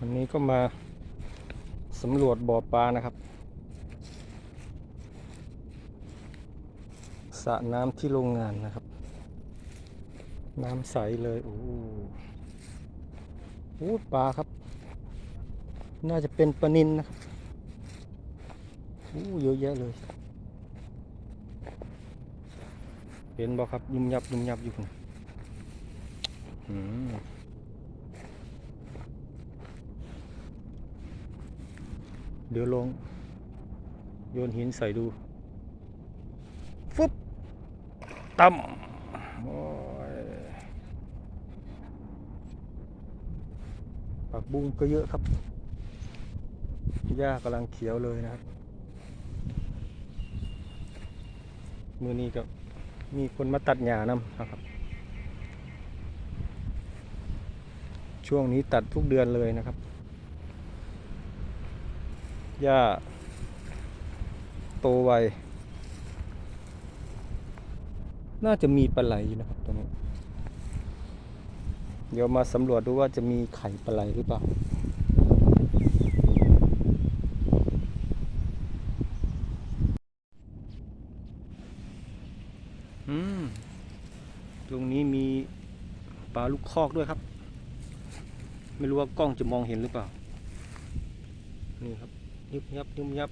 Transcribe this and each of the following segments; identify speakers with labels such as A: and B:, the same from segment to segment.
A: วันนี้ก็มาสำรวจบ่อปลานะครับสระน้ำที่โรงงานนะครับ น้ำใสเลยโอ้โหปลาครับ น่าจะเป็นปลานินนะครับโอ้เยอะแยะเลย เห็นบ่ครับ ยุ่มยับยุ่มยับอยู่คุณอืม เดี๋ยวลองโยนหินใส่ดูฟึบต่ำโอ้ยผักบุ้งก็เยอะครับ หญ้ากำลังเขียวเลยนะครับ มือนี้ก็มีคนมาตัดหญ้านำนะครับ ช่วงนี้ตัดทุกเดือนเลยนะครับ หญ้าโตไว น่าจะมีปลาไหลอยู่นะครับตรงนี้ เดี๋ยวมาสำรวจดูว่าจะมีไข่ปลาไหลหรือเปล่าอืมตรงนี้มีปลาลูกคอกด้วยครับ ไม่รู้ว่ากล้องจะมองเห็นหรือเปล่า นี่ครับ ยุบยับยุบยับ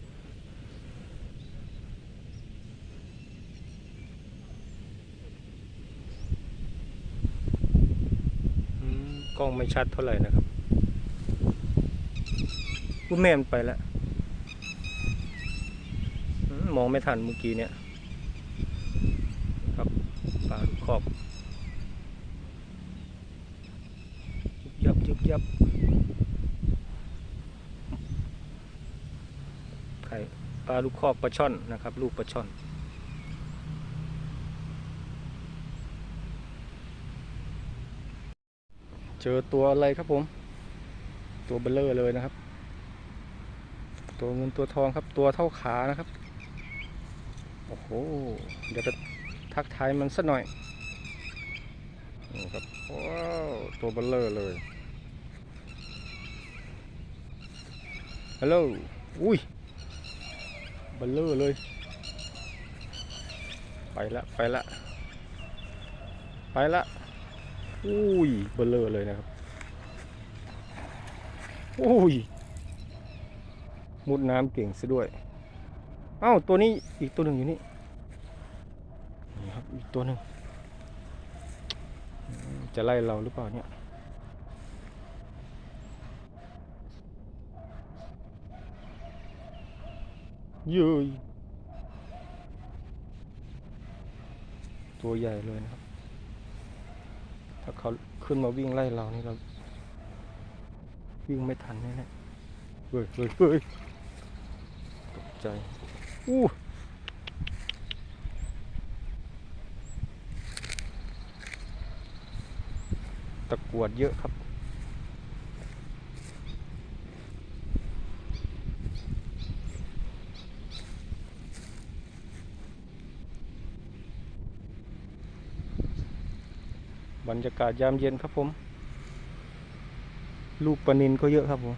A: กล้องไม่ชัดเท่าไหร่นะครับกูแม่มันไปแล้วมองไม่ทันเมื่อกี้เนี่ย ครับปลาลูกคอกยุบยับยุบยับไข่ ปลาลูกคอกปลาช่อนนะครับ ลูกปลาช่อน เจอตัวอะไรครับผม ตัวเบลเลอร์เลยนะครับ ตัวเงินตัวทองครับ ตัวเท่าขานะครับ โอ้โห เดี๋ยวจะทักทายมันสักหน่อยนี่ครับว้าวตัวเบลเลอร์เลยฮัลโหลอุ้ย เบลเลอร์เลย ไปละไปละไปละอุ้ยเบลเลอร์เลยนะครับอุ้ยมุดน้ำเก่งซะด้วย เอ้าตัวนี้อีกตัวหนึ่งอยู่นี่นี่ครับอีกตัวหนึ่งจะไล่เราหรือเปล่าเนี่ย ย้ยตัวใหญ่เลยนะครับ ถ้าเขาขึ้นมาวิ่งไล่เรานี่เรา วิ่งไม่ทันแน่ๆเฮ้ยเฮ้ยเฮ้ยตกใจอู้ตะกวดเยอะครับ บรรยากาศยามเย็นครับผม ลูกปลานินก็เยอะครับผม